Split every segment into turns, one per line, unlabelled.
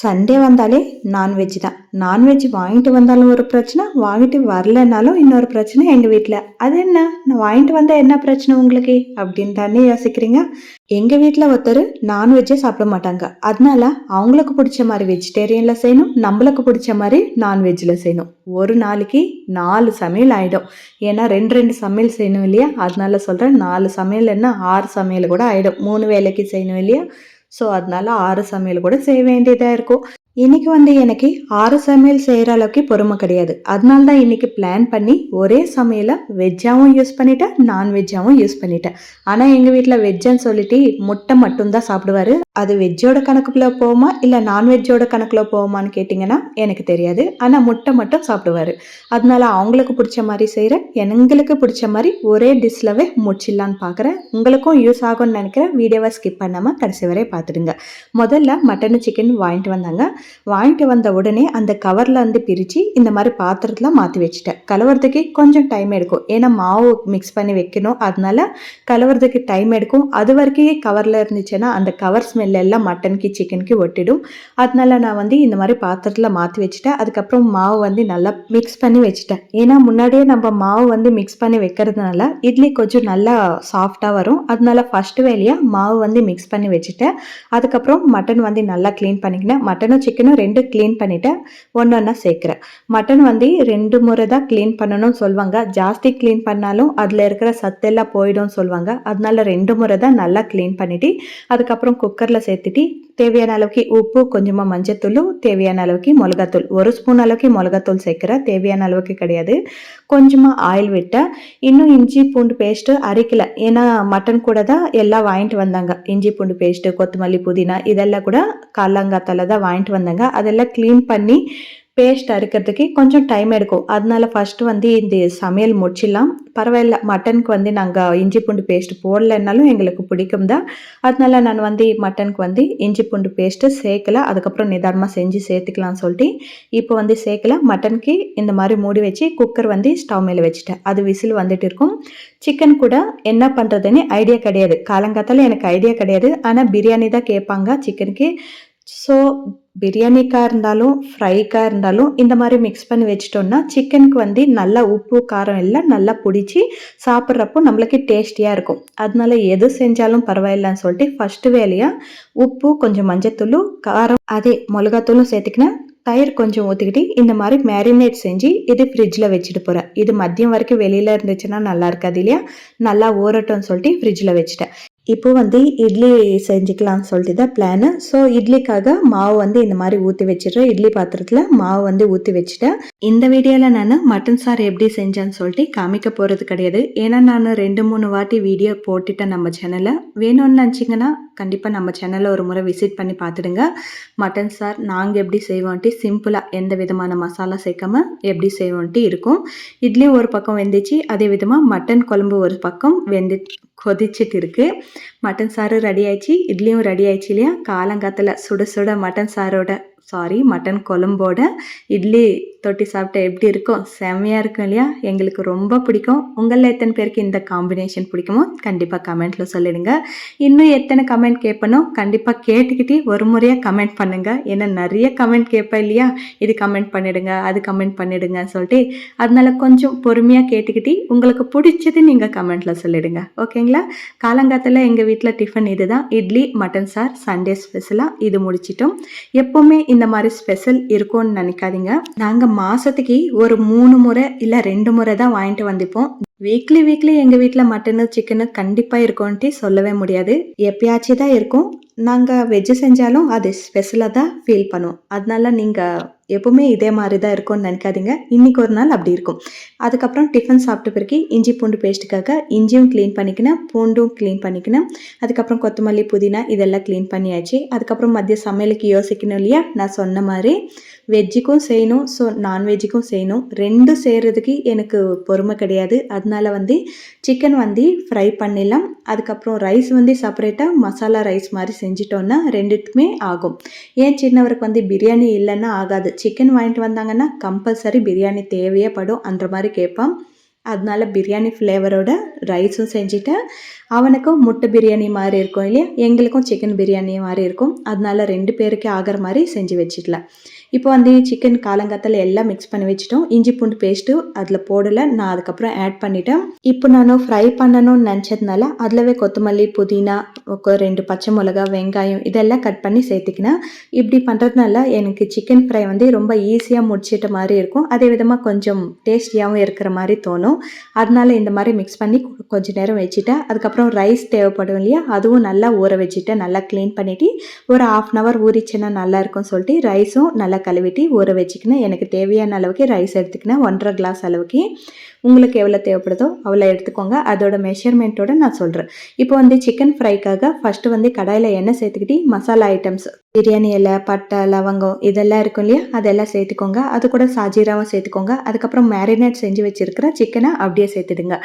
Sunday வந்தாலே non veg தான். Non veg வாங்கிட்டு வந்தாலும் ஒரு பிரச்சனை வாங்கிட்டு வரலனாலும் இன்னொரு பிரச்சனை எங்கள் வீட்டில் அது என்ன? நான் வாங்கிட்டு வந்தால் என்ன பிரச்சனை உங்களுக்கு? அப்படின்னு தானே யோசிக்கிறீங்க? எங்கள் வீட்டில் ஒருத்தர் நான்வெஜ்ஜே சாப்பிட மாட்டாங்க. அதனால அவங்களுக்கு பிடிச்ச மாதிரி வெஜிடேரியனில் செய்யணும் நம்மளுக்கு பிடிச்ச மாதிரி நான்வெஜ்ஜில் செய்யணும். ஒரு நாளைக்கு நாலு சமையல் ஆகிடும் ஏன்னா ரெண்டு ரெண்டு சமையல் செய்யணும் இல்லையா? அதனால சொல்கிறேன் நாலு சமையல் என்ன ஆறு சமையல் கூட ஆகிடும் மூணு வேலைக்கு செய்யணும் இல்லையா? ஸோ அதனால ஆறு சமையல் கூட செய்ய வேண்டியதாக இருக்கும் இன்னைக்கு வந்து எனக்கு ஆறு சமையல் செய்கிற அளவுக்கு பொறுமை கிடையாது. அதனால தான் இன்னைக்கு பிளான் பண்ணி ஒரே சமையலை வெஜ்ஜாகவும் யூஸ் பண்ணிட்டேன் நான்வெஜ்ஜாகவும் யூஸ் பண்ணிட்டேன். ஆனால் எங்கள் வீட்டில் வெஜ்ஜுன்னு சொல்லிட்டு முட்டை மட்டும்தான் சாப்பிடுவாரு. அது வெஜ்ஜோட கணக்குல போகுமா இல்லை நான்வெஜ்ஜோட கணக்கில் போகுமான்னு கேட்டிங்கன்னா எனக்கு தெரியாது. ஆனால் முட்டை மட்டும் சாப்பிடுவாரு. அதனால அவங்களுக்கு பிடிச்ச மாதிரி செய்கிறேன் எங்களுக்கு பிடிச்ச மாதிரி ஒரே டிஷ்லவே முடிச்சிடலான்னு பார்க்குறேன் உங்களுக்கும் யூஸ் ஆகும்னு நினைக்கிறேன். வீடியோவை ஸ்கிப் பண்ணாமல் கடைசி வரை பார்த்துடுங்க. முதல்ல மட்டன் சிக்கன் வாங்கிட்டு வந்தாங்க. வாங்கிட்டு வந்த உடனே அந்த கவரில் வந்து பிரித்து இந்த மாதிரி பாத்திரத்தில் மாற்றி வச்சுட்டேன். கலவரத்துக்கு கொஞ்சம் டைம் எடுக்கும். ஏன்னா மாவு மிக்ஸ் பண்ணி வைக்கணும். அதனால கலவரத்துக்கு டைம் எடுக்கும். அது வரைக்கும் கவரில் இருந்துச்சுன்னா அந்த கவர் ஸ்மெல் எல்லாம் மட்டனுக்கு சிக்கனுக்கு ஒட்டிடும். அதனால நான் வந்து இந்த மாதிரி பாத்திரத்தில் மாற்றி வச்சுட்டேன். அதுக்கப்புறம் மாவு வந்து நல்லா மிக்ஸ் பண்ணி வச்சுட்டேன். ஏன்னா முன்னாடியே நம்ம மாவு வந்து மிக்ஸ் பண்ணி வைக்கிறதுனால இட்லி கொஞ்சம் நல்லா சாஃப்டாக வரும். அதனால ஃபஸ்ட்டு வேலையாக மாவு வந்து மிக்ஸ் பண்ணி வச்சுட்டேன். அதுக்கப்புறம் மட்டன் வந்து நல்லா க்ளீன் பண்ணிக்கினேன். மட்டனும் சிக்கனும் ரெண்டு க்ளீன் பண்ணிவிட்டேன் ஒன்று ஒன்றா சேர்க்குறேன். மட்டன் வந்து ரெண்டு முறை தான் க்ளீன் பண்ணணும்னு சொல்லுவாங்க ஜாஸ்தி க்ளீன் பண்ணாலும் அதில் இருக்கிற சத்தெல்லாம் போயிடும்னு சொல்லுவாங்க அதனால ரெண்டு முறை தான் நல்லா க்ளீன் பண்ணிவிட்டு அதுக்கப்புறம் குக்கரில் சேர்த்துட்டு தேவையான அளவுக்கு உப்பு கொஞ்சமாக மஞ்சத்தூள் தேவையான அளவுக்கு மிளகாத்தூள். ஒரு ஸ்பூன் அளவுக்கு மிளகாத்தூள் சேர்க்குறேன் தேவையான அளவுக்கு கிடையாது. கொஞ்சமாக ஆயில் விட்டேன் இன்னும் இஞ்சி பூண்டு பேஸ்ட்டு அரைக்கல. ஏன்னா மட்டன் கூட தான் எல்லாம் வாங்கிட்டு வந்தாங்க. இஞ்சி பூண்டு பேஸ்ட்டு கொத்தமல்லி புதினா இதெல்லாம் கூட காலங்காத்தால தான் வாங்கிட்டு வந்தாங்க. அதெல்லாம் க்ளீன் பண்ணி பேஸ்ட் அறுக்கிறதுக்கு கொஞ்சம் டைம் எடுக்கும். அதனால ஃபஸ்ட்டு வந்து இந்த சமையல் முடிச்சிடலாம். பரவாயில்ல மட்டனுக்கு வந்து நாங்கள் இஞ்சி பூண்டு பேஸ்ட் போடலைன்னாலும் எங்களுக்கு பிடிக்கும் தான். அதனால நான் வந்து மட்டனுக்கு வந்து இஞ்சி பூண்டு பேஸ்ட்டு சேர்க்கல. அதுக்கப்புறம் நிதானமாக செஞ்சு சேர்த்துக்கலாம்னு சொல்லிட்டு இப்போ வந்து சேர்க்கல. மட்டனுக்கு இந்த மாதிரி மூடி வச்சு குக்கர் வந்து ஸ்டவ் மேலே வச்சுட்டேன். அது விசில் வந்துட்டு இருக்கும். சிக்கன் கூட என்ன பண்ணுறதுன்னு ஐடியா கிடையாது. காலங்காத்தால எனக்கு ஐடியா கிடையாது. ஆனால் பிரியாணி தான் கேட்பாங்க சிக்கனுக்கு ஸோ பிரியாணிக்காக இருந்தாலும் ஃப்ரைக்காக இருந்தாலும் இந்த மாதிரி மிக்ஸ் பண்ணி வச்சிட்டோம்னா சிக்கனுக்கு வந்து நல்லா உப்பு காரம் எல்லாம் நல்லா பிடிச்சி சாப்பிட்றப்போ நம்மளுக்கு டேஸ்டியாக இருக்கும். அதனால எது செஞ்சாலும் பரவாயில்லன்னு சொல்லிட்டு ஃபஸ்ட்டு வேலையாக உப்பு கொஞ்சம் மஞ்சத்தூள் காரம் அதே மிளகாத்தூளும் சேர்த்துக்கினேன். தயிர் கொஞ்சம் ஊற்றிக்கிட்டு இந்த மாதிரி மேரினேட் செஞ்சு இது ஃப்ரிட்ஜில் வச்சுட்டு போகிறேன் இது மதியம் வரைக்கும் வெளியில் இருந்துச்சுன்னா நல்லா இருக்காது இல்லையா? நல்லா ஊறட்டும்னு சொல்லிட்டு ஃப்ரிட்ஜில் வச்சுட்டேன். இப்போ வந்து இட்லி செஞ்சுக்கலாம்னு சொல்லிட்டு தான் பிளானு ஸோ இட்லிக்காக மாவு வந்து இந்த மாதிரி ஊற்றி வச்சிடுறேன். இட்லி பாத்திரத்தில் மாவு வந்து ஊற்றி வச்சுட்டேன். இந்த வீடியோவில் நான் மட்டன் சார் எப்படி செஞ்சேன்னு சொல்லிட்டு காமிக்க போகிறது கிடையாது. ஏன்னா நான் ரெண்டு மூணு வாட்டி வீடியோ போட்டுட்டேன் நம்ம சேனலை வேணும்னு நினச்சிங்கன்னா கண்டிப்பாக நம்ம சேனலை ஒரு முறை விசிட் பண்ணி பார்த்துடுங்க மட்டன் சார் நாங்கள் எப்படி செய்வோன்ட்டு சிம்பிளாக எந்த விதமான மசாலா சேர்க்காம எப்படி செய்வோன்ட்டு இருக்கும். இட்லி ஒரு பக்கம் வெந்துச்சு அதே விதமாக மட்டன் குழம்பு ஒரு பக்கம் வெந்து கொதிச்சிட்டு இருக்குது மட்டன் சாறு ரெடி ஆயிடுச்சு. இட்லியும் ரெடி ஆயிடுச்சு இல்லையா? காலங்காத்தில் சுட சுட மட்டன் சாரோட சாரி மட்டன் குழம்போட இட்லி தொட்டி சாப்பிட்டா எப்படி இருக்கும்? செம்மையாக இருக்கும் இல்லையா? எங்களுக்கு ரொம்ப பிடிக்கும். உங்களில் எத்தனை பேருக்கு இந்த காம்பினேஷன் பிடிக்குமோ கண்டிப்பாக கமெண்ட்டில் சொல்லிடுங்க. இன்னும் எத்தனை கமெண்ட் கேட்பனோ கண்டிப்பாக கேட்டுக்கிட்டே ஒரு முறையாக கமெண்ட் பண்ணுங்கள் ஏன்னா நிறைய கமெண்ட் கேட்பேன் இல்லையா? இது கமெண்ட் பண்ணிடுங்க அது கமெண்ட் பண்ணிடுங்கன்னு சொல்லிட்டு. அதனால கொஞ்சம் பொறுமையாக கேட்டுக்கிட்டே உங்களுக்கு பிடிச்சது நீங்கள் கமெண்ட்டில் சொல்லிடுங்க. ஓகேங்களா காலங்காத்தில் எங்கள் வீட்டில் டிஃபன் இதுதான். இட்லி மட்டன் சார் சண்டே ஸ்பெஷலாக இது முடிச்சிட்டோம். எப்போவுமே இந்த மாதிரி ஸ்பெஷல் இருக்கும்னு நினைக்காதீங்க. நாங்கள் மாதத்துக்கு ஒரு மூணு முறை இல்லை ரெண்டு முறை தான் வாங்கிட்டு வந்துப்போம் வீக்லி வீக்லி எங்கள் வீட்டில் மட்டனு சிக்கனு கண்டிப்பாக இருக்கும்ன்ட்டு சொல்லவே முடியாது. எப்பயாச்சும் தான் இருக்கும். நாங்கள் வெஜ்ஜு செஞ்சாலும் அது ஸ்பெஷலாக தான் ஃபீல் பண்ணுவோம். அதனால நீங்கள் எப்போவுமே இதே மாதிரி தான் இருக்கும்னு நினைக்காதீங்க. இன்றைக்கி ஒரு நாள் அப்படி இருக்கும். அதுக்கப்புறம் டிஃபன் சாப்பிட்ட பிறகு இஞ்சி பூண்டு பேஸ்ட்டுக்காக இஞ்சியும் க்ளீன் பண்ணிக்கினேன் பூண்டும் க்ளீன் பண்ணிக்கினேன். அதுக்கப்புறம் கொத்தமல்லி புதினா இதெல்லாம் க்ளீன் பண்ணியாச்சு. அதுக்கப்புறம் மதிய சமையலுக்கு யோசிக்கணும் இல்லையா? நான் சொன்ன மாதிரி வெஜ்ஜுக்கும் செய்யணும் ஸோ நான்வெஜ்ஜுக்கும் செய்யணும். ரெண்டும் செய்கிறதுக்கு எனக்கு பொறுமை கிடையாது. அதனால வந்து சிக்கன் வந்து ஃப்ரை பண்ணிடலாம். அதுக்கப்புறம் ரைஸ் வந்து செப்பரேட்டாக மசாலா ரைஸ் மாதிரி செஞ்சிட்டோன்னா ரெண்டுத்துக்குமே ஆகும். ஏன் சின்னவருக்கு வந்து பிரியாணி இல்லைன்னா ஆகாது. சிக்கன் வாங்கிட்டு வந்தாங்கன்னா கம்பல்சரி பிரியாணி தேவையே படும் அந்த மாதிரி கேட்பான். அதனால பிரியாணி ஃப்ளேவரோட ரைஸும் செஞ்சுட்டேன் அவனுக்கும் முட்டை பிரியாணி மாதிரி இருக்கும் இல்லையா? எங்களுக்கும் சிக்கன் பிரியாணி மாதிரி இருக்கும். அதனால ரெண்டு பேருக்கு ஆகிற மாதிரி செஞ்சு வச்சிடலாம் இப்போ வந்து சிக்கன் காலங்காத்தில் எல்லாம் மிக்ஸ் பண்ணி வச்சுட்டோம். இஞ்சி பூண்டு பேஸ்ட்டு அதில் போடலை. நான் அதுக்கப்புறம் ஆட் பண்ணிட்டேன். இப்போ நான் ஃப்ரை பண்ணணும்னு நினச்சதுனால அதிலவே கொத்தமல்லி புதினா ரெண்டு பச்சை மிளகா வெங்காயம் இதெல்லாம் கட் பண்ணி சேர்த்துக்கினேன். இப்படி பண்ணுறதுனால எனக்கு சிக்கன் ஃப்ரை வந்து ரொம்ப ஈஸியாக முடிச்சிட்ட மாதிரி இருக்கும். அதே விதமாக கொஞ்சம் டேஸ்டியாகவும் இருக்கிற மாதிரி தோணும். அதனால இந்த மாதிரி மிக்ஸ் பண்ணி கொஞ்ச நேரம் வச்சுட்டேன். அதுக்கப்புறம் ரைஸ் தேவைப்படும் இல்லையா? அதுவும் நல்லா ஊற வச்சுட்டேன் நல்லா க்ளீன் பண்ணிவிட்டு ஒரு ஆஃப் அன் ஹவர் ஊறிச்சுன்னா நல்லா இருக்கும்னு சொல்லிட்டு ரைஸும் நல்லா கழுவிட்டு ஊற வச்சுக்கினேன். எனக்கு தேவையான அளவுக்கு ரைஸ் எடுத்துக்கினேன். ஒன்றரை கிளாஸ் அளவுக்கு. உங்களுக்கு எவ்வளோ தேவைப்படுதோ அவ்வளோ எடுத்துக்கோங்க. அதோட மெஷர்மெண்ட்டோட நான் சொல்கிறேன் இப்போ வந்து சிக்கன் ஃப்ரைக்காக ஃபஸ்ட்டு வந்து கடாயில் எண்ணெய் சேர்த்துக்கிட்டு மசாலா ஐட்டம்ஸ் பிரியாணி இலை பட்டை லவங்கம் இதெல்லாம் இருக்கும் இல்லையா? அதெல்லாம் சேர்த்துக்கோங்க. அது கூட சாஜீராவும் சேர்த்துக்கோங்க. அதுக்கப்புறம் மேரினேட் செஞ்சு வச்சுருக்கிற சிக்கனை அப்படியே சேர்த்துடுங்க.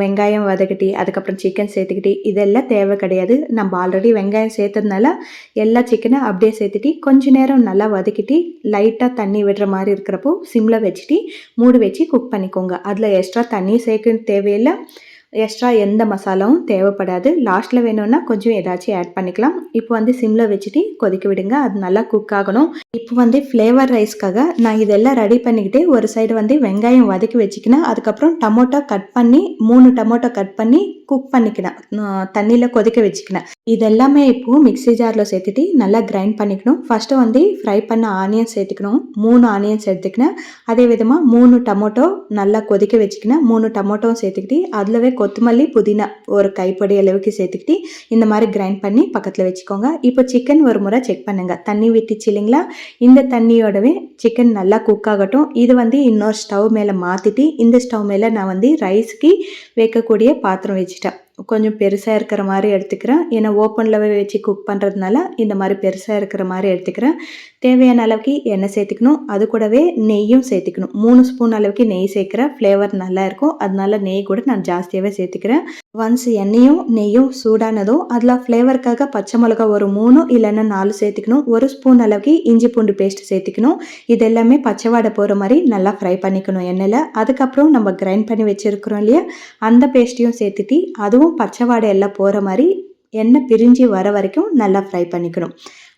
வெங்காயம் வதக்கிட்டி அதுக்கப்புறம் சிக்கன் சேர்த்துக்கிட்டி இதெல்லாம் தேவை கிடையாது. நம்ம ஆல்ரெடி வெங்காயம் சேர்த்ததுனால எல்லா சிக்கனை அப்படியே சேர்த்துட்டு கொஞ்ச நேரம் நல்லா வதக்கிட்டு லைட்டாக தண்ணி விடுற மாதிரி இருக்கிறப்போ சிம்மில் வச்சுட்டு மூடி வச்சு குக் பண்ணிக்கோங்க. அதில் எக்ஸ்ட்ரா தண்ணி சேர்க்க தேவையில்லை. எக்ஸ்ட்ரா எந்த மசாலாவும் தேவைப்படாது. லாஸ்ட்டில் வேணும்னா கொஞ்சம் ஏதாச்சும் ஆட் பண்ணிக்கலாம். இப்போ வந்து சிம்மில் வச்சுட்டு கொதிக்க விடுங்க. அது நல்லா குக் ஆகணும். இப்போ வந்து ஃப்ளேவர் ரைஸ்க்காக நான் இதெல்லாம் ரெடி பண்ணிக்கிட்டு ஒரு சைடு வந்து வெங்காயம் வதக்கி வச்சுக்கினேன் அதுக்கப்புறம் டமோட்டோ கட் பண்ணி மூணு டமோட்டோ கட் பண்ணி குக் பண்ணிக்கினேன். தண்ணியில் கொதிக்க வச்சுக்கினேன். இதெல்லாமே இப்போது மிக்ஸி ஜாரில் சேர்த்துட்டு நல்லா கிரைண்ட் பண்ணிக்கணும். ஃபஸ்ட்டு வந்து ஃப்ரை பண்ண ஆனியன் சேர்த்துக்கணும். மூணு ஆனியன்ஸ் எடுத்துக்கினேன். அதே விதமாக மூணு டமோட்டோ நல்லா கொதிக்க வச்சுக்கினேன். மூணு டமோட்டோவும் சேர்த்துக்கிட்டு அதிலவே கொத்தமல்லி புதினா ஒரு கைப்படி அளவுக்கு சேர்த்துக்கிட்டு இந்த மாதிரி கிரைண்ட் பண்ணி பக்கத்தில் வச்சுக்கோங்க. இப்போ சிக்கன் ஒரு முறை செக் பண்ணுங்கள் தண்ணி விட்டுச்சு இல்லைங்களா? இந்த தண்ணியோடவே சிக்கன் நல்லா குக் ஆகட்டும். இது வந்து இன்னொரு ஸ்டவ் மேலே மாற்றிட்டு இந்த ஸ்டவ் மேலே நான் வந்து ரைஸ்க்கு வைக்கக்கூடிய பாத்திரம் வச்சுட்டேன். கொஞ்சம் பெருசாக இருக்கிற மாதிரி எடுத்துக்கிறேன். ஏன்னா ஓப்பனில் வச்சு குக் பண்ணுறதுனால இந்த மாதிரி பெருசாக இருக்கிற மாதிரி எடுத்துக்கிறேன். தேவையான அளவுக்கு எண்ணெய் சேர்த்துக்கணும். அது கூடவே நெய்யும் சேர்த்துக்கணும். மூணு ஸ்பூன் அளவுக்கு நெய் சேர்க்குறேன் ஃப்ளேவர் நல்லா இருக்கும். அதனால நெய் கூட நான் ஜாஸ்தியாகவே சேர்த்துக்கிறேன். ஒன்ஸ் எண்ணெயும் நெய்யும் சூடானதும் அதில் ஃப்ளேவருக்காக பச்சை மிளகா ஒரு மூணு இல்லைன்னா நாலு சேர்த்துக்கணும். ஒரு ஸ்பூன் அளவுக்கு இஞ்சி பூண்டு பேஸ்ட் சேர்த்துக்கணும். இது எல்லாமே பச்சை வாடை போகிற மாதிரி நல்லா ஃப்ரை பண்ணிக்கணும் எண்ணெயில். அதுக்கப்புறம் நம்ம கிரைண்ட் பண்ணி வச்சுருக்கிறோம் இல்லையா? அந்த பேஸ்ட்டையும் சேர்த்துட்டு அதுவும் பச்சை வாடை எல்லாம் போகிற மாதிரி எண்ணெய் பிரிஞ்சு வர வரைக்கும் நல்லா ஃப்ரை பண்ணிக்கணும்.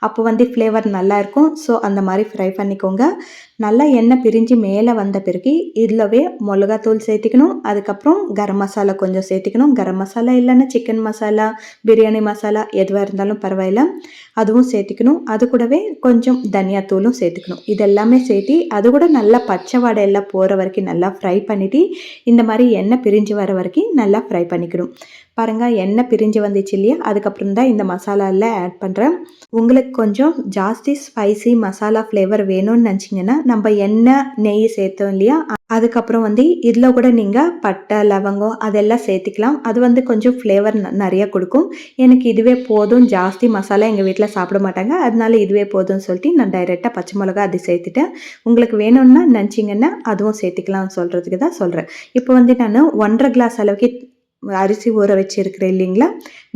அப்போ வந்து ஃப்ளேவர் நல்லாயிருக்கும் ஸோ அந்த மாதிரி ஃப்ரை பண்ணிக்கோங்க. நல்லா எண்ணெய் பிரிஞ்சு மேலே வந்த பிறகு இதிலவே மிளகாத்தூள் சேர்த்திக்கணும். அதுக்கப்புறம் கரம் மசாலா கொஞ்சம் சேர்த்திக்கணும். கரம் மசாலா இல்லைன்னா சிக்கன் மசாலா பிரியாணி மசாலா எதுவாக இருந்தாலும் பரவாயில்ல. அதுவும் சேர்த்திக்கணும். அது கூடவே கொஞ்சம் தனியாத்தூளும் சேர்த்துக்கணும். இதெல்லாமே சேர்த்தி அது கூட நல்லா பச்சை வாடையெல்லாம் போகிற வரைக்கும் நல்லா ஃப்ரை பண்ணிவிட்டு இந்த மாதிரி எண்ணெய் பிரிஞ்சு வர வரைக்கும் நல்லா ஃப்ரை பண்ணிக்கணும். பாருங்கள் எண்ணெய் பிரிஞ்சு வந்துச்சு இல்லையா? அதுக்கப்புறம் தான் இந்த மசாலாவில் ஆட் பண்ணுறேன் உங்களுக்கு கொஞ்சம் ஜாஸ்தி ஸ்பைசி மசாலா ஃப்ளேவர் வேணும்னு நினச்சிங்கன்னா நம்ம எண்ணெய் நெய் சேர்த்தோம் இல்லையா? அதுக்கப்புறம் வந்து இதில் கூட நீங்கள் பட்டை லவங்கம் அதெல்லாம் சேர்த்துக்கலாம். அது வந்து கொஞ்சம் ஃப்ளேவர் நிறைய கொடுக்கும். எனக்கு இதுவே போதும். ஜாஸ்தி மசாலா எங்கள் வீட்டில் சாப்பிட மாட்டாங்க. அதனால இதுவே போதும்னு சொல்லிட்டு நான் டைரெக்டாக பச்சை மிளகா அது சேர்த்துட்டேன். உங்களுக்கு வேணும்னா நினச்சிங்கன்னா அதுவும் சேர்த்துக்கலாம்னு சொல்கிறதுக்கு தான் சொல்கிறேன் இப்போ வந்து நான் ஒன்றரை கிளாஸ் அளவுக்கு அரிசி ஊற வச்சுருக்கிறேன் இல்லைங்களா?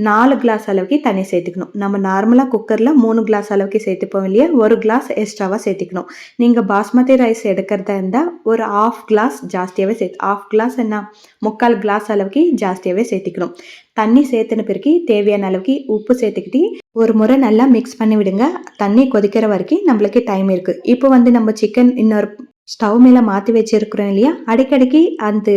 நாலு கிளாஸ் அளவுக்கு தண்ணி சேர்த்துக்கணும். நம்ம நார்மலாக குக்கரில் மூணு கிளாஸ் அளவுக்கு சேர்த்துப்போம் இல்லையா? ஒரு கிளாஸ் எக்ஸ்ட்ராவாக சேர்த்துக்கணும். நீங்கள் பாஸ்மதி ரைஸ் எடுக்கிறதா இருந்தால் ஒரு ஆஃப் கிளாஸ் ஜாஸ்தியாகவே சேர்த்து ஆஃப் கிளாஸ் என்ன? முக்கால் கிளாஸ் அளவுக்கு ஜாஸ்தியாகவே சேர்த்துக்கணும். தண்ணி சேர்த்துன பிறகு தேவையான அளவுக்கு உப்பு சேர்த்துக்கிட்டு ஒரு முறை நல்லா மிக்ஸ் பண்ணி விடுங்க தண்ணி கொதிக்கிற வரைக்கும் நம்மளுக்கு டைம் இருக்குது இப்போ வந்து நம்ம சிக்கன் இன்னொரு ஸ்டவ் மேலே மாற்றி வச்சுருக்குறோம் இல்லையா? அடிக்கடிக்கு அந்த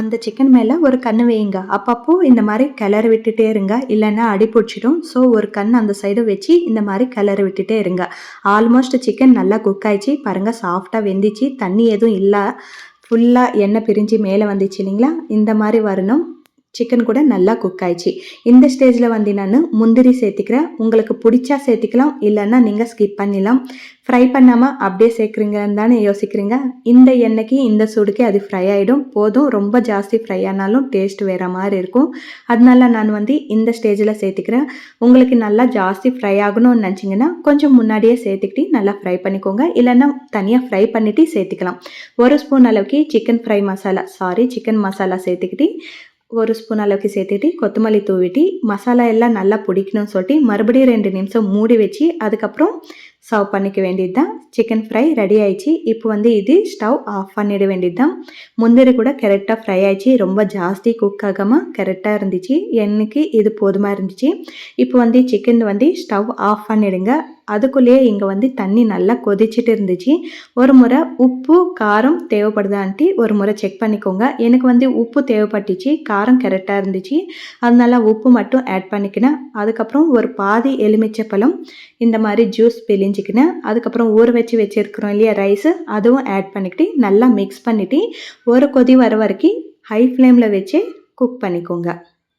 அந்த சிக்கன் மேலே ஒரு கண் வையுங்க. அப்பப்போ இந்த மாதிரி கிளறி விட்டுட்டே இருங்க. இல்லைன்னா அடி பிடிச்சிடும். ஸோ ஒரு கண் அந்த சைடு வச்சு இந்த மாதிரி கிளறி விட்டுட்டே இருங்க. ஆல்மோஸ்ட் சிக்கன் நல்லா குக் ஆயிடுச்சு. பாருங்கள் சாஃப்டாக வெந்துச்சு. தண்ணி எதுவும் இல்லை. ஃபுல்லாக எண்ணெய் பிரிஞ்சு மேலே வந்துச்சு இல்லைங்களா? இந்த மாதிரி வரணும். சிக்கன் கூட நல்லா குக் ஆயிடுச்சு. இந்த ஸ்டேஜில் வந்து நான் முந்திரி சேர்த்துக்கிறேன். உங்களுக்கு பிடிச்சா சேர்த்துக்கலாம் இல்லைன்னா நீங்கள் ஸ்கிப் பண்ணிடலாம். ஃப்ரை பண்ணாமல் அப்படியே சேர்க்குறீங்கன்னு தானே யோசிக்கிறீங்க. இந்த எண்ணெய்க்கு இந்த சூடுக்கு அது ஃப்ரை ஆகிடும் போதும். ரொம்ப ஜாஸ்தி ஃப்ரை ஆனாலும் டேஸ்ட் வேறு மாதிரி இருக்கும். அதனால நான் வந்து இந்த ஸ்டேஜில் சேர்த்துக்கிறேன். உங்களுக்கு நல்லா ஜாஸ்தி ஃப்ரை ஆகணும்னு நினச்சிங்கன்னா கொஞ்சம் முன்னாடியே சேர்த்துக்கிட்டு நல்லா ஃப்ரை பண்ணிக்கோங்க. இல்லைன்னா தனியாக ஃப்ரை பண்ணிவிட்டு சேர்த்துக்கலாம். ஒரு ஸ்பூன் அளவுக்கு chicken fry masala sorry chicken masala சேர்த்துக்கிட்டு ஒரு ஸ்பூன் அளவுக்கு சேர்த்துட்டு கொத்தமல்லி தூவிட்டு மசாலா எல்லாம் நல்லா பிடிக்கணும்னு சொல்லிட்டு மறுபடியும் ரெண்டு நிமிஷம் மூடி வச்சு அதுக்கப்புறம் சர்வ் பண்ணிக்க வேண்டியது தான் சிக்கன் ஃப்ரை ரெடி ஆயிடுச்சு. இப்போ வந்து இது ஸ்டவ் ஆஃப் பண்ணிட வேண்டியது தான் முந்திரி கூட கரெக்டாக ஃப்ரை ஆயிடுச்சு. ரொம்ப ஜாஸ்தி குக் ஆகாமல் கரெக்டாக இருந்துச்சு. எனக்கு இது போதுமாக இருந்துச்சு. இப்போ வந்து சிக்கன் வந்து ஸ்டவ் ஆஃப் பண்ணிடுங்க. அதுக்குள்ளேயே இங்கே வந்து தண்ணி நல்லா கொதிச்சிட்டு இருந்துச்சு. ஒரு முறை உப்பு காரம் தேவைப்படுதான்ட்டு ஒரு முறை செக் பண்ணிக்கோங்க. எனக்கு வந்து உப்பு தேவைப்பட்டுச்சு. காரம் கரெக்டாக இருந்துச்சு. அதனால உப்பு மட்டும் ஆட் பண்ணிக்கினேன். அதுக்கப்புறம் ஒரு பாதி எலுமிச்சை பழம் இந்த மாதிரி ஜூஸ் பிழிஞ்சிக்கினேன் அதுக்கப்புறம் ஊற வச்சு வச்சுருக்குறோம் இல்லையா ரைஸு அதுவும் ஆட் பண்ணிக்கிட்டு நல்லா மிக்ஸ் பண்ணிவிட்டு ஒரு கொதி வர வரைக்கும் ஹை ஃப்ளேமில் வச்சு குக் பண்ணிக்கோங்க.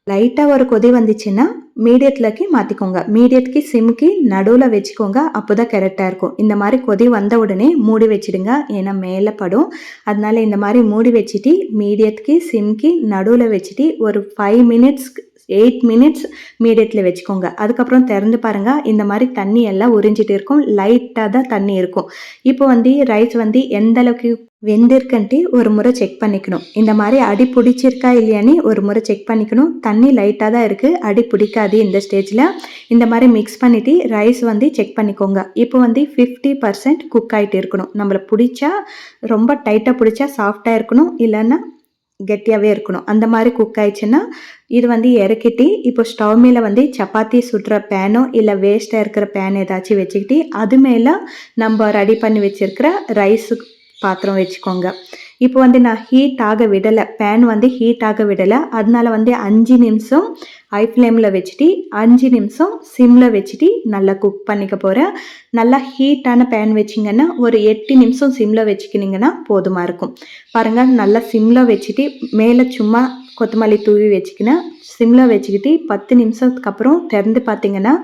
லைட்டாக ஒரு கொதி வந்துச்சுன்னா மீடியத்துலக்கு மாற்றிக்கோங்க மீடியத்துக்கு சிம்க்கு நடுவில் வச்சுக்கோங்க அப்போ தான் கரெக்டாக இருக்கும். இந்த மாதிரி கொதி வந்த உடனே மூடி வச்சிடுங்க ஏன்னா மேலே படும். அதனால இந்த மாதிரி மூடி வச்சுட்டு மீடியத்துக்கு சிம்க்கு நடுவில் வச்சுட்டு ஒரு ஃபைவ் மினிட்ஸ் எயிட் மினிட்ஸ் மீடியத்தில் வச்சுக்கோங்க. அதுக்கப்புறம் திறந்து பாருங்கள் இந்த மாதிரி தண்ணி எல்லாம் உறிஞ்சிட்டு இருக்கும். லைட்டாக தான் தண்ணி இருக்கும். இப்போ வந்து ரைஸ் வந்து எந்த அளவுக்கு வெந்திருக்கன்ட்டு ஒரு முறை செக் பண்ணிக்கணும். இந்த மாதிரி அடி பிடிச்சிருக்கா இல்லையான்னு ஒரு முறை செக் பண்ணிக்கணும். தண்ணி லைட்டாக தான் இருக்குது அடி பிடிக்காது இந்த ஸ்டேஜில் இந்த மாதிரி மிக்ஸ் பண்ணிவிட்டு ரைஸ் வந்து செக் பண்ணிக்கோங்க. இப்போ வந்து ஃபிஃப்டி பர்சன்ட் குக் ஆகிட்டு இருக்கணும். நம்மளை பிடிச்சா ரொம்ப டைட்டாக பிடிச்சா சாஃப்டாக இருக்கணும். இல்லைன்னா கெட்டியாகவே இருக்கணும். அந்த மாதிரி குக் ஆயிடுச்சுன்னா இது வந்து இறக்கிட்டு இப்போ ஸ்டவ் மேலே வந்து சப்பாத்தி சுடுற பேனோ இல்லை வேஸ்ட்டாக இருக்கிற பேன் ஏதாச்சும் வச்சுக்கிட்டு அது மேலே நம்ம ரெடி பண்ணி வச்சுருக்கிற ரைஸு பாத்திரம் வச்சுக்கோங்க. இப்போ வந்து நான் ஹீட் ஆக விடலை. பேன் வந்து ஹீட் ஆக விடலை. அதனால வந்து அஞ்சு நிமிஷம் ஹை ஃப்ளேமில் வச்சுட்டு அஞ்சு நிமிஷம் சிம்மில் வச்சுட்டு நல்லா குக் பண்ணிக்க போகிறேன் நல்லா ஹீட்டான பேன் வச்சிங்கன்னா ஒரு எட்டு நிமிஷம் சிம்மில் வச்சுக்கினீங்கன்னா போதுமாக இருக்கும். பாருங்கள் நல்லா சிம்மில் வச்சுட்டு மேலே சும்மா கொத்தமல்லி தூவி வச்சுக்கினேன். சிம்மில் வச்சுக்கிட்டு பத்து நிமிஷத்துக்கு அப்புறம் திறந்து பார்த்தீங்கன்னா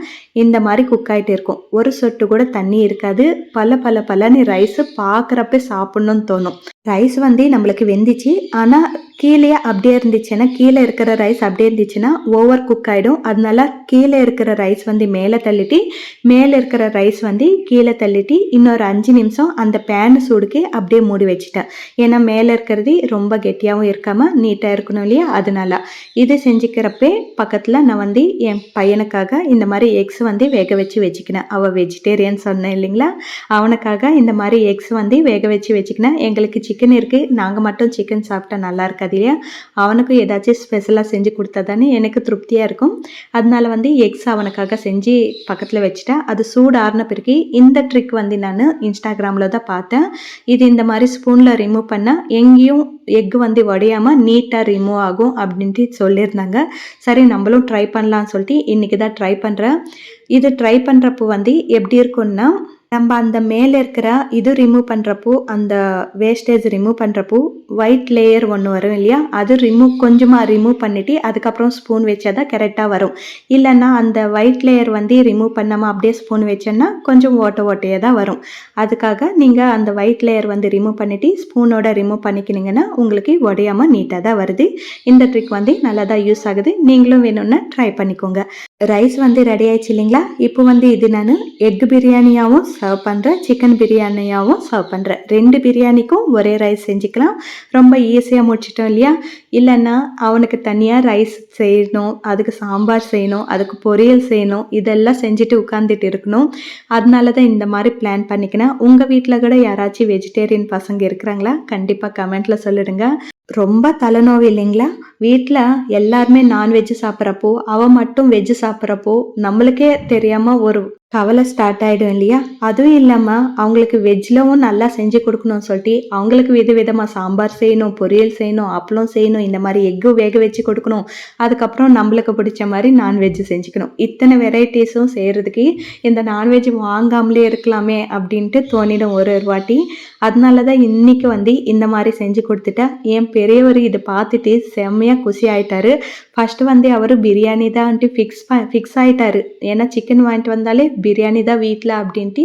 இந்த மாதிரி குக் ஆகிட்டு இருக்கும். ஒரு சொட்டு கூட தண்ணி இருக்காது. பல பல பலன்னு ரைஸு பார்க்குறப்ப சாப்பிட்ணுன்னு தோணும். ரைஸ் வந்து நம்மளுக்கு வெந்துச்சு. ஆனால் கீழே அப்படியே இருந்துச்சுன்னா கீழே இருக்கிற ரைஸ் அப்படியே இருந்துச்சுன்னா ஓவர் குக் ஆகிடும் அதனால கீழே இருக்கிற ரைஸ் வந்து மேலே தள்ளிட்டு மேலே இருக்கிற ரைஸ் வந்து கீழே தள்ளிட்டு இன்னொரு அஞ்சு நிமிஷம் அந்த பேன் சூடுக்கு அப்படியே மூடி வச்சுட்டேன். ஏன்னா மேலே இருக்கிறது ரொம்ப கெட்டியாகவும் இருக்காமல் நீட்டாக இருக்கணும் இல்லையா? அதனால. இது செஞ்சுக்கிறப்பே பக்கத்தில் நான் வந்து என் பையனுக்காக இந்த மாதிரி எக்ஸ் வந்து வேக வச்சு வச்சுக்கினேன். அவள் வெஜிடேரியன் சொன்னேன் இல்லைங்களா? அவனுக்காக இந்த மாதிரி எக்ஸ் வந்து வேக வச்சு வச்சுக்கினேன். எங்களுக்கு சிக்கன் இருக்குது நாங்கள் மட்டும் சிக்கன் சாப்பிட்டா நல்லா இருக்காது இல்லையா? அவனுக்கும் ஏதாச்சும் ஸ்பெஷலாக செஞ்சு கொடுத்தா தானே எனக்கு திருப்தியாக இருக்கும். அதனால வந்து எக்ஸ் அவனுக்காக செஞ்சு பக்கத்தில் வச்சுட்டேன் அது சூடு ஆறின பிறகு இந்த ட்ரிக் வந்து நான் இன்ஸ்டாகிராமில் தான் பார்த்தேன். இது இந்த மாதிரி ஸ்பூனில் ரிமூவ் பண்ணால் எங்கேயும் எக் வந்து உடையாமல் நீட்டாக ரிமூவ் ஆகும் அப்படின்ட்டு சொல்லியிருந்தாங்க. சரி நம்மளும் ட்ரை பண்ணலான்னு சொல்லிட்டு இன்றைக்கி தான் ட்ரை பண்ணுறேன் இது ட்ரை பண்ணுறப்போ வந்து எப்படி இருக்கும்னா நம்ம அந்த மேலே இருக்கிற இது ரிமூவ் பண்ணுறப்போ அந்த வேஸ்டேஜ் ரிமூவ் பண்ணுறப்போ ஒயிட் லேயர் ஒன்று வரும் இல்லையா? அது ரிமூவ் கொஞ்சமாக ரிமூவ் பண்ணிவிட்டு அதுக்கப்புறம் ஸ்பூன் வச்சா தான் கரெக்டாக வரும். இல்லைன்னா அந்த ஒயிட் லேயர் வந்து ரிமூவ் பண்ணாமல் அப்படியே ஸ்பூன் வச்சோன்னா கொஞ்சம் ஓட்ட ஓட்டையாக தான் வரும். அதுக்காக நீங்கள் அந்த ஒயிட் லேயர் வந்து ரிமூவ் பண்ணிவிட்டு ஸ்பூனோட ரிமூவ் பண்ணிக்கினீங்கன்னா உங்களுக்கு உடையாமல் நீட்டாக தான் வருது. இந்த ட்ரிக் வந்து நல்லா தான் யூஸ் ஆகுது. நீங்களும் வேணும்னா ட்ரை பண்ணிக்கோங்க. ரைஸ் வந்து ரெடி ஆயிடுச்சு இல்லைங்களா? இப்போ வந்து இது நான் எக் பிரியாணியாகவும் சர்வ் பண்ணுறேன் சிக்கன் பிரியாணியாகவும் சர்வ் பண்ணுறேன் ரெண்டு பிரியாணிக்கும் ஒரே ரைஸ் செஞ்சுக்கலாம். ரொம்ப ஈஸியாக முடிச்சிட்டோம் இல்லையா? இல்லைன்னா அவனுக்கு தனியாக ரைஸ் செய்யணும் அதுக்கு சாம்பார் செய்யணும் அதுக்கு பொரியல் செய்யணும் இதெல்லாம் செஞ்சுட்டு உட்காந்துட்டு இருக்கணும். அதனால தான் இந்த மாதிரி பிளான் பண்ணிக்கினேன். உங்கள் வீட்டில் கூட யாராச்சும் வெஜிடேரியன் பசங்க இருக்கிறாங்களா? கண்டிப்பாக கமெண்ட்டில் சொல்லிடுங்க. ரொம்ப தலைநோவு இல்லைங்களா? வீட்டில் எல்லாருமே நான்வெஜ்ஜு சாப்பிட்றப்போ அவன் மட்டும் வெஜ்ஜு சாப்பிட்றப்போ நம்மளுக்கே தெரியாமல் ஒரு கவலை ஸ்டார்ட் ஆகிடும் இல்லையா? அதுவும் இல்லாமல் அவங்களுக்கு வெஜ்லவும் நல்லா செஞ்சு கொடுக்கணும்னு சொல்லிட்டு அவங்களுக்கு வித விதமாக சாம்பார் செய்யணும் பொரியல் செய்யணும் அப்பளம் செய்யணும் இந்த மாதிரி எக்கு வேக வச்சு கொடுக்கணும். அதுக்கப்புறம் நம்மளுக்கு பிடிச்ச மாதிரி நான்வெஜ் செஞ்சுக்கணும். இத்தனை வெரைட்டிஸும் செய்கிறதுக்கு இந்த நான்வெஜ் வாங்காமலே இருக்கலாமே அப்படின்ட்டு தோணிடும் ஒரு ஒரு வாட்டி. அதனால தான் இன்றைக்கி வந்து இந்த மாதிரி செஞ்சு கொடுத்துட்டேன் என் பெரியவர் இதை பார்த்துட்டு செம்மையாக குஷி ஆகிட்டாரு ஃபஸ்ட்டு வந்து அவர் பிரியாணி தான் ஃபிக்ஸ் ஃபிக்ஸ் ஆகிட்டாரு ஏன்னா சிக்கன் வாங்கிட்டு வந்தாலே பிரியாணி தான் வீட்டில் அப்படின்ட்டு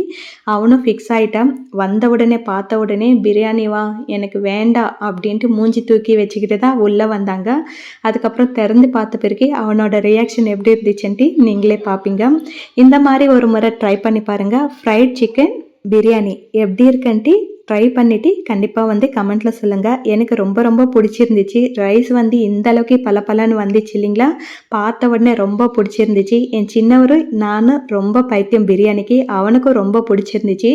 அவனும் ஃபிக்ஸ் ஆகிட்டான் வந்த உடனே பார்த்த உடனே பிரியாணி வா எனக்கு வேண்டாம் அப்படின்ட்டு மூஞ்சி தூக்கி வச்சுக்கிட்டு தான் உள்ளே வந்தாங்க. அதுக்கப்புறம் திறந்து பார்த்த பிறகு அவனோட ரியாக்ஷன் எப்படி இருந்துச்சுன்ட்டு நீங்களே பார்ப்பீங்க. இந்த மாதிரி ஒரு முறை ட்ரை பண்ணி பாருங்கள் ஃப்ரைட் சிக்கன் பிரியாணி எப்படி இருக்குன்ட்டு ட்ரை பண்ணிவிட்டு கண்டிப்பாக வந்து கமெண்ட்டில் சொல்லுங்கள் எனக்கு ரொம்ப ரொம்ப பிடிச்சிருந்துச்சு. ரைஸ் வந்து இந்த அளவுக்கு பல பலன்னு வந்துச்சு இல்லைங்களா? பார்த்த உடனே ரொம்ப பிடிச்சிருந்துச்சு. என் சின்னவர் நானும் ரொம்ப பைத்தியம் பிரியாணிக்கு. அவனுக்கும் ரொம்ப பிடிச்சிருந்துச்சு.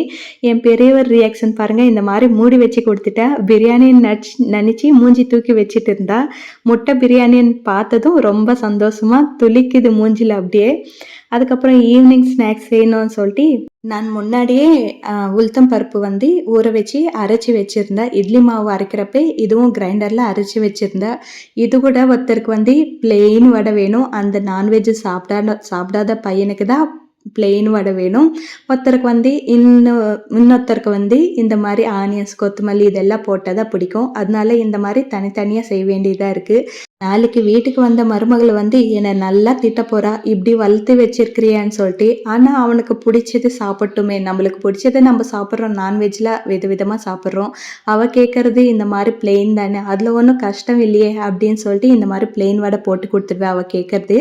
என் பெரியவர் ரியாக்ஷன் பாருங்கள் இந்த மாதிரி மூடி வச்சு கொடுத்துட்டேன் பிரியாணி நச்சு நினச்சி மூஞ்சி தூக்கி வச்சுட்டு இருந்தா முட்டை பிரியாணின்னு பார்த்ததும் ரொம்ப சந்தோஷமாக துளிக்குது மூஞ்சில் அப்படியே. அதுக்கப்புறம் ஈவினிங் ஸ்நாக்ஸ் வேணும்னு சொல்லிட்டு நான் முன்னாடியே உளுத்தம் பருப்பு வந்து ஊற வச்சு அரைச்சி வச்சுருந்தேன். இட்லி மாவு அரைக்கிறப்ப இதுவும் கிரைண்டரில் அரைச்சி வச்சுருந்தேன். இது கூட ஒருத்தருக்கு வந்து பிளெயின் வடை வேணும். அந்த நான்வெஜ் சாப்பிடாத சாப்பிடாத பையனுக்கு தான் பிளெயின் வடை வேணும். ஒருத்தருக்கு வந்து இன்னும் இன்னொருத்தருக்கு வந்து இந்த மாதிரி ஆனியன்ஸ் கொத்தமல்லி இதெல்லாம் போட்டால் தான் பிடிக்கும். அதனால இந்த மாதிரி தனித்தனியாக செய்ய வேண்டியதாக இருக்குது நாளைக்கு வீட்டுக்கு வந்த மருமகள் வந்து என்னை நல்லா திட்ட போறா இப்படி வளர்த்து வச்சிருக்கிறியான்னு சொல்லிட்டு ஆனால் அவனுக்கு பிடிச்சது சாப்பிட்டுமே நம்மளுக்கு பிடிச்சதை நம்ம சாப்பிட்றோம். நான்வெஜ்ல வித விதமாக சாப்பிட்றோம். அவ கேட்கறது இந்த மாதிரி பிளெயின் தானே. அதில் ஒன்றும் கஷ்டம் இல்லையே அப்படின்னு சொல்லிட்டு இந்த மாதிரி பிளெயின் வடை போட்டு கொடுத்துருவேன் அவள் கேட்கறது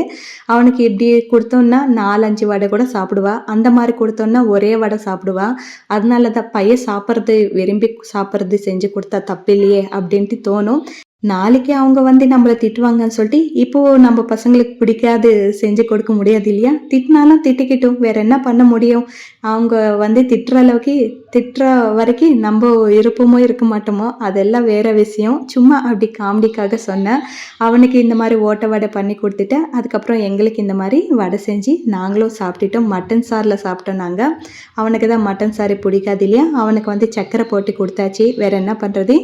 அவனுக்கு இப்படி கொடுத்தோன்னா நாலஞ்சு வடை கூட சாப்பிடுவா. அந்த மாதிரி கொடுத்தோன்னா ஒரே வடை சாப்பிடுவா. அதனால தான் பையன் சாப்பிட்றது விரும்பி சாப்பிட்றது செஞ்சு கொடுத்தா தப்பில்லையே அப்படின்ட்டு தோணும். நாளைக்கு அவங்க வந்து நம்மளை திட்டுவாங்கன்னு சொல்லிட்டு இப்போ நம்ம பசங்களுக்கு பிடிக்காது செஞ்சு கொடுக்க முடியாது இல்லையா? திட்டினாலும் திட்டிக்கிட்டோம். வேற என்ன பண்ண முடியும்? அவங்க வந்து திட்டுற அளவுக்கு திட்டுற வரைக்கும் நம்ம இருப்போமோ இருக்க மாட்டோமோ அதெல்லாம் வேற விஷயம். சும்மா அப்படி காமெடிக்காக சொன்னேன் அவனுக்கு இந்த மாதிரி ஓட்ட வடை பண்ணி கொடுத்துட்டு அதுக்கப்புறம் எங்களுக்கு இந்த மாதிரி வடை செஞ்சு நாங்களும் சாப்பிட்டுட்டோம். மட்டன் சாரில் சாப்பிட்டோம் நாங்கள் அவனுக்கு தான் மட்டன் சாரி பிடிக்காது இல்லையா? அவனுக்கு வந்து சக்கரை போட்டு கொடுத்தாச்சு. வேற என்ன பண்ணுறது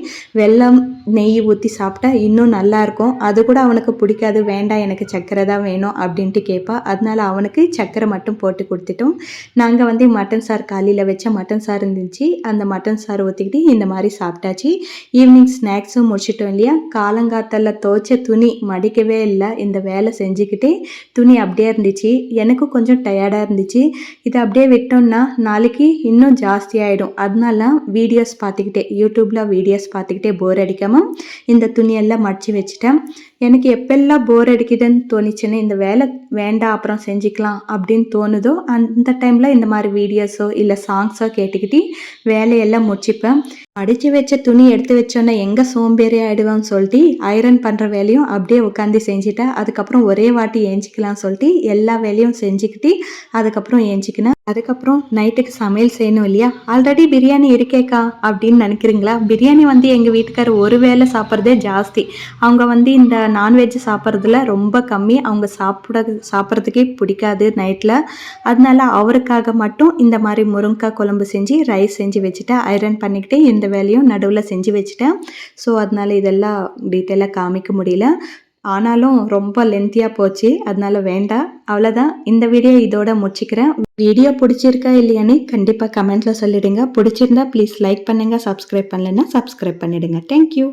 வெள்ளம் நெய் ஊற்றி சாப்பிட்டா சாப்பிட்டா இன்னும் நல்லா இருக்கும். அது கூட அவனுக்கு பிடிக்காது வேண்டாம் எனக்கு சக்கரை தான் வேணும் அப்படின்ட்டு கேட்பா. அதனால அவனுக்கு சக்கரை மட்டும் போட்டு கொடுத்துட்டோம். நாங்கள் வந்து மட்டன் சார் காலையில் வச்ச மட்டன் சார் இருந்துச்சு. அந்த மட்டன் சார் ஊற்றிக்கிட்டு இந்த மாதிரி சாப்பிட்டாச்சு. ஈவினிங் ஸ்நாக்ஸும் முடிச்சிட்டோம் இல்லையா? காலங்காத்தால துவைச்ச துணி மடிக்கவே இல்லை. இந்த வேலை செஞ்சுக்கிட்டே துணி அப்படியே இருந்துச்சு. எனக்கும் கொஞ்சம் டயர்டாக இருந்துச்சு. இதை அப்படியே விட்டோம்னா நாளைக்கு இன்னும் ஜாஸ்தி ஆகிடும் அதனால வீடியோஸ் பார்த்துக்கிட்டே யூடியூப்பில் வீடியோஸ் பார்த்துக்கிட்டே போர் அடிக்காமல் இந்த துணியெல்லாம் மடித்து வச்சுட்டேன். எனக்கு எப்பெல்லாம் போர் அடிக்குதுன்னு தோணிச்சுன்னு இந்த வேலை வேண்டாம் அப்புறம் செஞ்சுக்கலாம் அப்படின்னு தோணுதோ அந்த டைமில் இந்த மாதிரி வீடியோஸோ இல்லை சாங்ஸோ கேட்டுக்கிட்டு வேலையெல்லாம் முடிச்சுப்பேன். அடித்து வச்ச துணி எடுத்து வச்சோன்னே எங்கே சோம்பேறி ஆகிடுவான்னு சொல்லிட்டு ஐரன் பண்ணுற வேலையும் அப்படியே உட்காந்து செஞ்சுட்டேன் அதுக்கப்புறம் ஒரே வாட்டி ஏஞ்சிக்கலாம்னு சொல்லிட்டு எல்லா வேலையும் செஞ்சுக்கிட்டு அதுக்கப்புறம் ஏஞ்சிக்கினேன் அதுக்கப்புறம் நைட்டுக்கு சமையல் செய்யணும் இல்லையா? ஆல்ரெடி பிரியாணி இருக்கேக்கா அப்படின்னு நினைக்கிறீங்களா? பிரியாணி வந்து எங்கள் வீட்டுக்காரர் ஒரு வேளை சாப்பிட்றதே ஜாஸ்தி. அவங்க வந்து இந்த நான்வெஜ் சாப்பிட்றதுல ரொம்ப கம்மி. அவங்க சாப்பிட சாப்பிட்றதுக்கே பிடிக்காது நைட்டில் அதனால அவருக்காக மட்டும் இந்த மாதிரி முருங்கைக்காய் குழம்பு செஞ்சு ரைஸ் செஞ்சு வச்சுட்டு ஐரன் பண்ணிக்கிட்டு இந்த வேலையும் நடுவில் செஞ்சு வச்சுட்டேன். ஸோ அதனால இதெல்லாம் டீட்டெயிலாக காமிக்க முடியல. ஆனாலும் ரொம்ப லென்த்தியாக போச்சு. அதனால வேண்டாம். அவ்வளோதான் இந்த வீடியோ இதோட முடிச்சுக்கிறேன். வீடியோ பிடிச்சிருக்கா இல்லையான்னு கண்டிப்பாக கமெண்ட்டில் சொல்லிடுங்க. பிடிச்சிருந்தா ப்ளீஸ் லைக் பண்ணுங்கள் சப்ஸ்கிரைப் பண்ணலைன்னா சப்ஸ்கிரைப் பண்ணிடுங்க. Thank you